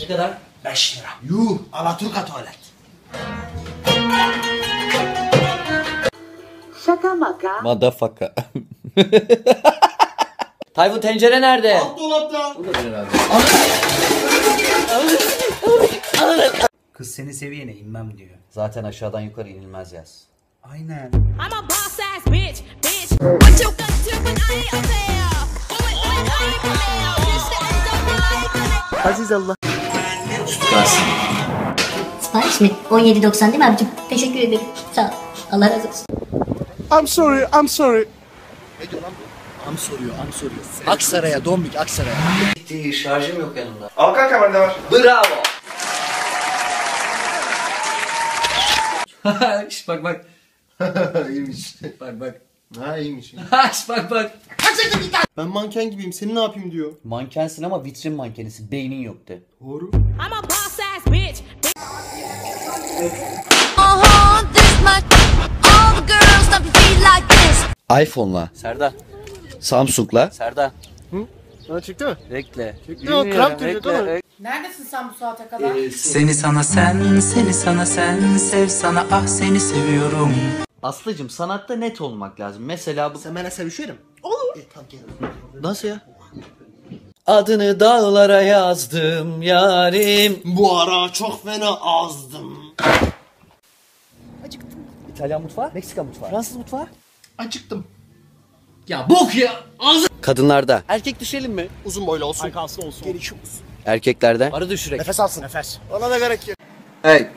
Ne kadar? 5 lira. Yuh Alaturka tuvalet. Şaka maka. Motherfucker. Tayfun tencere nerede? Alt dolapta. Kız seni seviyene inmem diyor. Zaten aşağıdan yukarı inilmez yaz. Aynen. I'm a boss ass bitch, bitch. What you got to when I ain't there? When, when My Sipariş mi? 17.90 değil mi abicim? Teşekkür ederim. Sağ ol. Allah razı olsun. I'm sorry, I'm sorry. Ne diyor lan bu? Am soruyor, am soruyor. Aksaray'a, Dombik, Aksaray'a. Bitti şarjım yok yanımda. Al kanka bende var. Bravo. Şş, bak bak. iyiymiş. Bak bak. Ha iyiymiş. Şş, bak bak. Ben manken gibiyim. Seni ne yapayım diyor. Mankensin ama vitrin mankenisi. Beynin yok de. Doğru. I'm a boss ass bitch. Uh-huh, this much. All the girls stop to be like this. iPhone'la. Serdar. Samsung'la. Serdar. Ha çıktı mı? Bekle. Çıktı o kramp girecek ama. Neredesin sen bu saate kadar? Seni sana sen, seni sana sen, sev sana ah seni seviyorum. Aslıcım sanatta net olmak lazım. Mesela bu... Sen benimle sevişelim. Olur. E, tamam gel. Nasıl ya? Adını dağlara yazdım yarim. Bu ara çok fena azdım. İtalyan mutfağı, Meksika mutfağı, Fransız mutfağı. Acıktım. Ya bok ya. Kadınlarda. Erkek düşelim mi? Uzun boylu olsun. Ay kalsın olsun. Gelişi olsun. Erkeklerde. Arı düşürek. Nefes alsın. Nefes. Ona da gerek yok. Hey.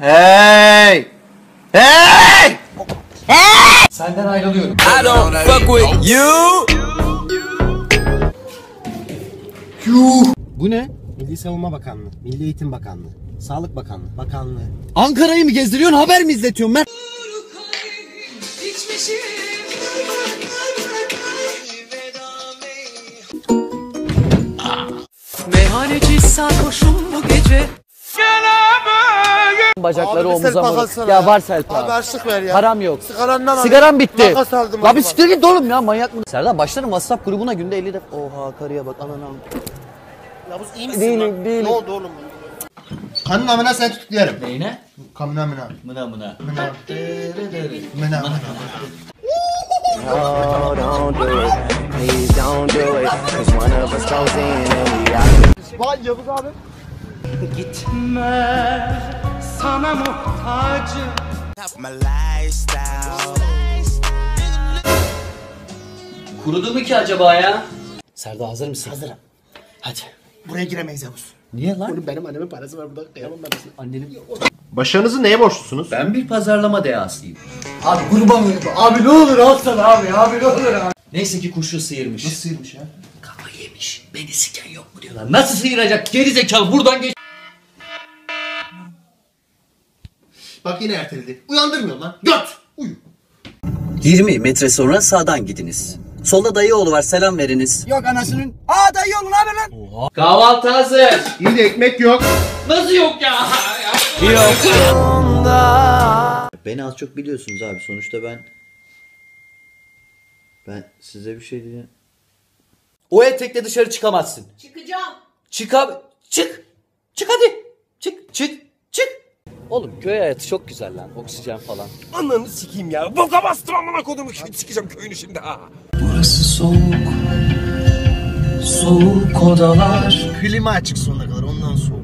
Hey. Hey. Senden ayrılıyorum. I don't fuck with you. Bu ne? Milli Savunma Bakanlığı, Milli Eğitim Bakanlığı, Sağlık Bakanlığı, Bakanlığı. Ankara'yı mı gezdiriyorsun haber mi izletiyorsun ben? Meyhaneci sarhoşum bu gece. Bacakları Abi bir omuza selpak vurur. alsana Ya ya. var selpak. Abi harçlık ver ya. Param yok. Sigarandan al. Sigaram bitti. Makas aldım. La bir bak. siktir git oğlum ya manyak mı? Serdar başlarım WhatsApp grubuna günde 50 defa. Oha karıya bak ananı al. Ya bu iyi misin Değilim, lan? değilim. Ne oldu oğlum? Kanun amına seni tutuklayarım. Neyine? Kanun amına. Mına mına. Mına. Mına mına. Vay Yavuz abi. Gitme sana muhtacım. Kurudu mu ki acaba ya? Serdar hazır mısın? Hazırım. Hadi. Buraya giremeyiz Yavuz. Niye lan? Oğlum benim annemin parası var burada. Kıyamam ben sana. Annenin... Başarınızı neye borçlusunuz? Ben bir pazarlama dehasıyım. Abi kurban olayım. Abi ne olur alsana abi. Abi ne olur abi. Neyse ki kuşu sıyırmış. Nasıl sıyırmış ya? Kafa yemiş. Beni siken yok mu diyorlar. Nasıl sıyıracak? Geri zekalı buradan geç. Bak yine erteledi. Uyandırmıyor lan. Göt. Uyu. 20 metre sonra sağdan gidiniz. Solda dayıoğlu var selam veriniz. Yok anasının. Aa dayı oğlum abi lan. Kahvaltı hazır. İyi de ekmek yok. Nasıl yok ya? Beni az çok biliyorsunuz abi. Sonuçta ben... Ben size bir şey diyeceğim. O etekle dışarı çıkamazsın. Çıkacağım. Çık abi. Çık. Çık hadi. Çık. Çık. Oğlum köy hayatı çok güzel lan. Oksijen falan. Ananı sikeyim ya. Boka bastım amına kodumu. Sikeceğim köyünü şimdi ha. Burası soğuk. Soğuk odalar. Klima açık sonuna kadar ondan soğuk.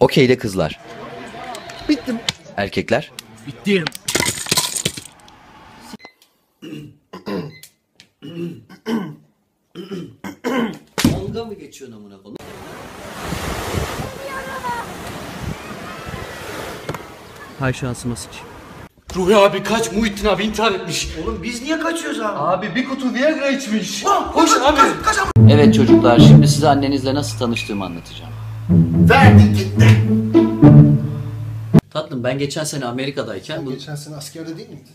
Okey de kızlar. Bittim. Erkekler. Bittim. Dalga mı geçiyorsun amına koyayım? Hay şansıma sıçayım. Ruhi abi kaç Muhittin abi intihar etmiş. Oğlum biz niye kaçıyoruz abi? Abi bir kutu Viagra içmiş. Koş abi. Evet çocuklar şimdi size annenizle nasıl tanıştığımı anlatacağım. Verdik gitti. Tatlım ben geçen sene Amerika'dayken bu Geçen sene askerde değil miydin?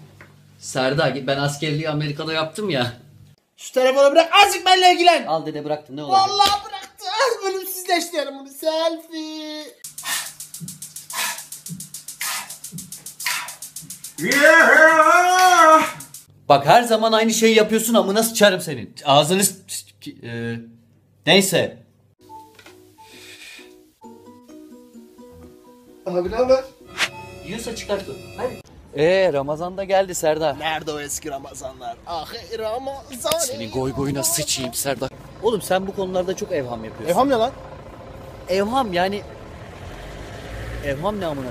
Serdar ben askerliği Amerika'da yaptım ya. Şu telefonu bırak azıcık benimle ilgilen. Al dede bıraktım ne olacak? Vallahi bıraktı. Ölümsüzleştirelim bunu. Selfie. Bak her zaman aynı şeyi yapıyorsun amına sıçarım senin. Ağzını s- s- e, neyse. Abi ne haber? Yiyorsa çıkartın. Hadi. Ee Ramazan da geldi Serdar. Nerede o eski Ramazanlar? Ah Ramazan. Senin goy goyuna sıçayım Serdar. Oğlum sen bu konularda çok evham yapıyorsun. Evham ne lan? Evham yani... Evham ne amına?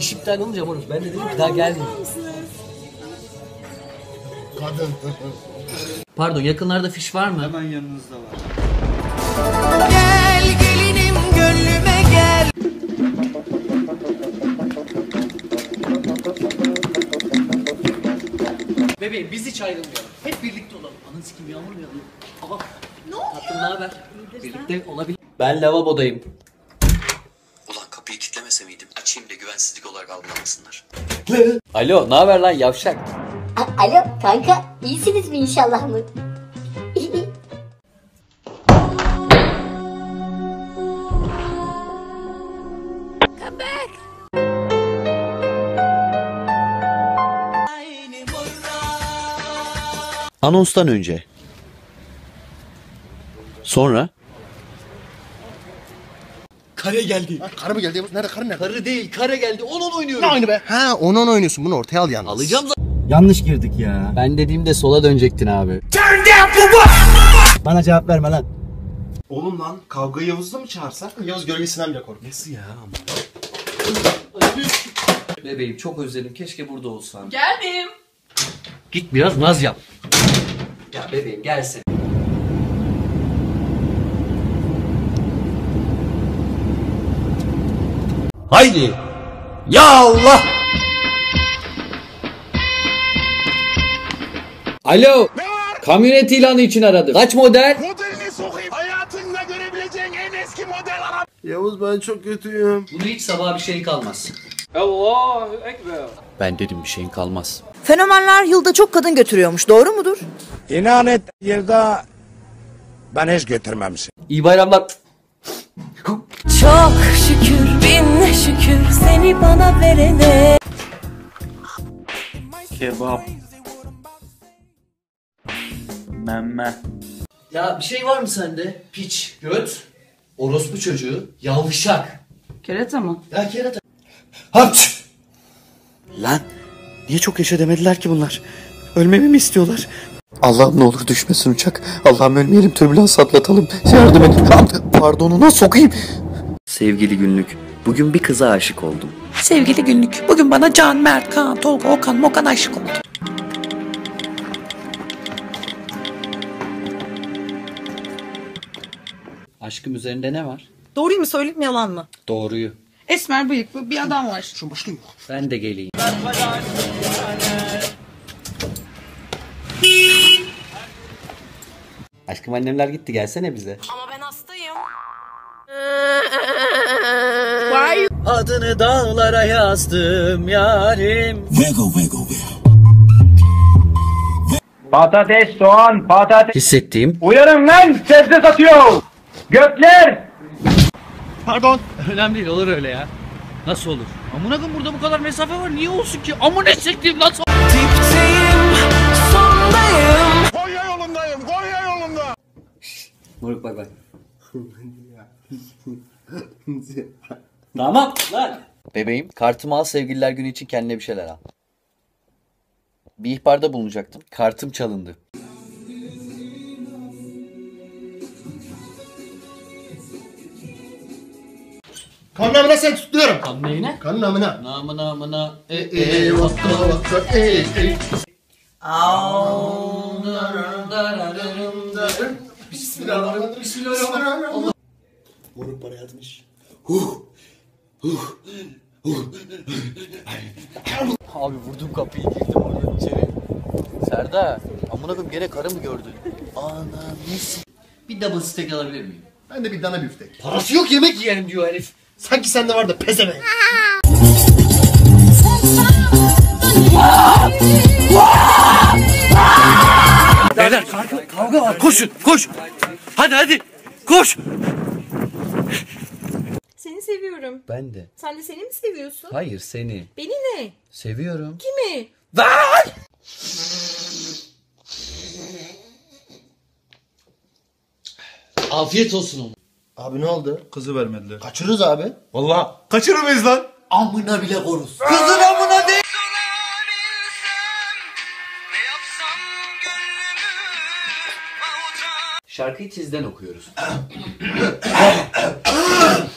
İş iptal olunca moruk. Ben de dedim ki daha gelmiyor. Kadın. Pardon yakınlarda fiş var mı? Hemen Bebeğim biz hiç ayrılmayalım. Hep birlikte olalım. Ananı sikim yağmur mu yağıyor? Aha. Ne oluyor? Tatlım ne haber? Birlikte olabilir. Ben lavabodayım. Güvensizlik olarak algılamasınlar. Alo ne haber lan yavşak? A- Alo kanka iyisiniz mi inşallah mı? Anonstan önce. Sonra? Kare geldi. Karı mı geldi? Nerede karı nerede? Karı değil kare geldi. Onun oynuyorum. Ne aynı be? Ha onun oynuyorsun. Bunu ortaya al yalnız. Alacağım zaten. Yanlış girdik ya. Ben dediğimde sola dönecektin abi. Bana cevap verme lan. Oğlum lan kavgayı Yavuz'la mı çağırsak? Yavuz gölgesinden bile korkuyor. Nasıl ya? Bebeğim çok özledim. Keşke burada olsan. Geldim. Git biraz naz yap. Ya bebeğim gelsin. Haydi. Ya Allah. Alo. Kamyonet ilanı için aradım. Kaç model? Modelini sokayım. Hayatında görebileceğin en eski model araba. Yavuz ben çok kötüyüm. Bunu hiç sabah bir şeyin kalmaz. Ben dedim bir şeyin kalmaz. Fenomenler yılda çok kadın götürüyormuş. Doğru mudur? İnan et yılda ben hiç götürmemişim. İyi bayramlar. Çok şükür bin şükür seni bana verene. Kebap. Memme. Ya bir şey var mı sende? Piç, göt, orospu çocuğu, yavşak. Kerata mı? Ya kerata. Haç! Lan niye çok yaşa demediler ki bunlar? Ölmemi mi istiyorlar? Allah'ım ne olur düşmesin uçak. Allah'ım ölmeyelim türbülans atlatalım. Yardım edin. Pardonuna sokayım. Sevgili günlük. Bugün bir kıza aşık oldum. Sevgili günlük. Bugün bana Can, Mert, Kaan, Tolga, Okan, Mokan aşık oldu. Aşkım üzerinde ne var? Doğruyu mu söyleyeyim yalan mı? Doğruyu. Esmer bıyıklı bir adam var. Şu başka yok. Ben de geleyim. Aşkım annemler gitti gelsene bize. Adını dağlara yazdım yarim. Patates, soğan, patates. Hissettiğim. Uyarın lan sebze satıyor. Gökler. Pardon. Önemli değil olur öyle ya. Nasıl olur? Amına koyayım burada bu kadar mesafe var niye olsun ki? Amına çektiğim nasıl? Konya yolundayım, Konya yolunda. Moruk bak bak. tamam lan. Bebeğim kartımı al sevgililer günü için kendine bir şeyler al. Bir ihbarda bulunacaktım. Kartım çalındı. Kan namına sen tutuyorum. Kan neyine? Kan namına. Namına namına. E, e, vakta vakta eee eee. Bismillahirrahmanirrahim. Bismillahirrahmanirrahim. Moruk bana yazmış. Abi vurdum kapıyı girdim oradan içeri. Serdar, amına koyayım gene karı mı gördün? Ananı s- Bir double steak alabilir miyim? Ben de bir dana büftek. Parası yok yemek yiyelim diyor herif. Sanki sende var da pezevenk. Beyler kavga, kavga var koşun koş. Hadi hadi koş. Seviyorum. Ben de. Sen de seni mi seviyorsun? Hayır seni. Beni ne? Seviyorum. Kimi? Afiyet olsun oğlum. Abi ne oldu? Kızı vermediler. Kaçırırız abi. Valla. Kaçırır mıyız lan? amına bile koruz. Kızın amına değil. Şarkıyı tizden okuyoruz.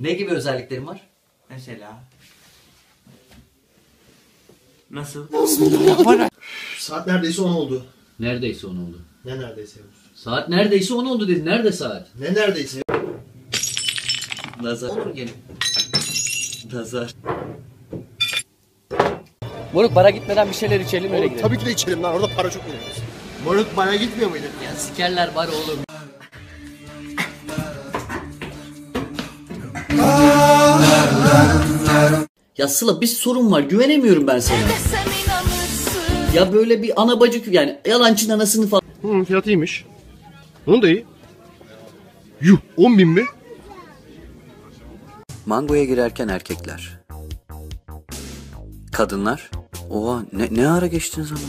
ne gibi özelliklerin var? Mesela. Nasıl? Saat neredeyse 10 oldu. Neredeyse 10 oldu. Ne neredeyse? Saat neredeyse 10 oldu dedi. Nerede saat? Ne neredeyse? Nazar. Olur. Nazar. Moruk bara gitmeden bir şeyler içelim öyle gidelim. Tabii ki de içelim lan orada para çok önemli. Moruk bana gitmiyor muydu? Ya sikerler var oğlum. Ya Sıla bir sorun var güvenemiyorum ben sana. Ya böyle bir ana bacı yani yalancın anasını falan. Hı, fiyatı iyiymiş. Bunun da iyi. Yuh 10 bin mi? Mangoya girerken erkekler. Kadınlar. Oha ne, ne ara geçtiniz amına?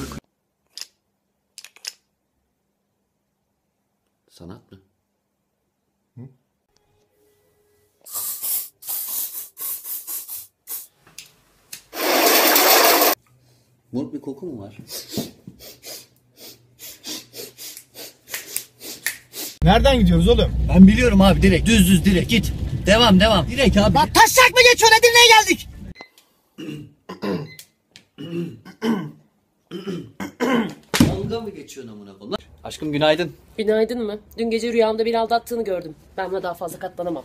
Sanat mı? Moruk bir koku mu var? Nereden gidiyoruz oğlum? Ben biliyorum abi direkt düz düz direkt git. Devam devam. Direkt abi. Lan taşak mı geçiyor Edirne'ye geldik. Dalga mı geçiyorsun amına koyayım? Aşkım günaydın. Günaydın mı? Dün gece rüyamda bir aldattığını gördüm. Ben buna daha fazla katlanamam.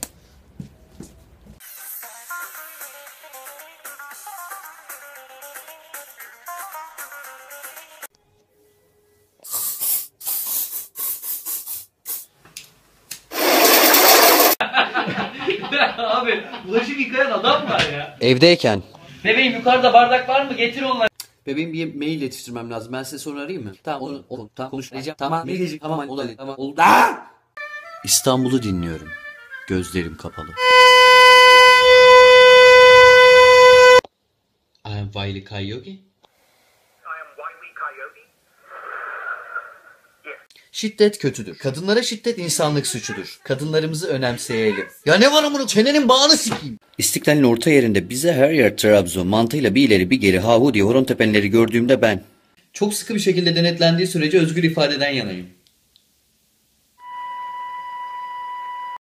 abi bulaşık yıkayan adam var ya. Evdeyken. Bebeğim yukarıda bardak var mı? Getir onları. Bebeğim bir mail yetiştirmem lazım. Ben size sonra arayayım mı? Tamam onu, onu tamam konuşacağım. Tamam mail gelecek. Tamam oldu. Tamam oldu. İstanbul'u dinliyorum. Gözlerim kapalı. I am Wiley Coyote. Şiddet kötüdür. Kadınlara şiddet insanlık suçudur. Kadınlarımızı önemseyelim. Ya ne var amına çenenin bağını sikeyim. İstiklal'in orta yerinde bize her yer Trabzon mantığıyla bir ileri bir geri hahu diye horon tepenleri gördüğümde ben Çok sıkı bir şekilde denetlendiği sürece özgür ifadeden yanayım.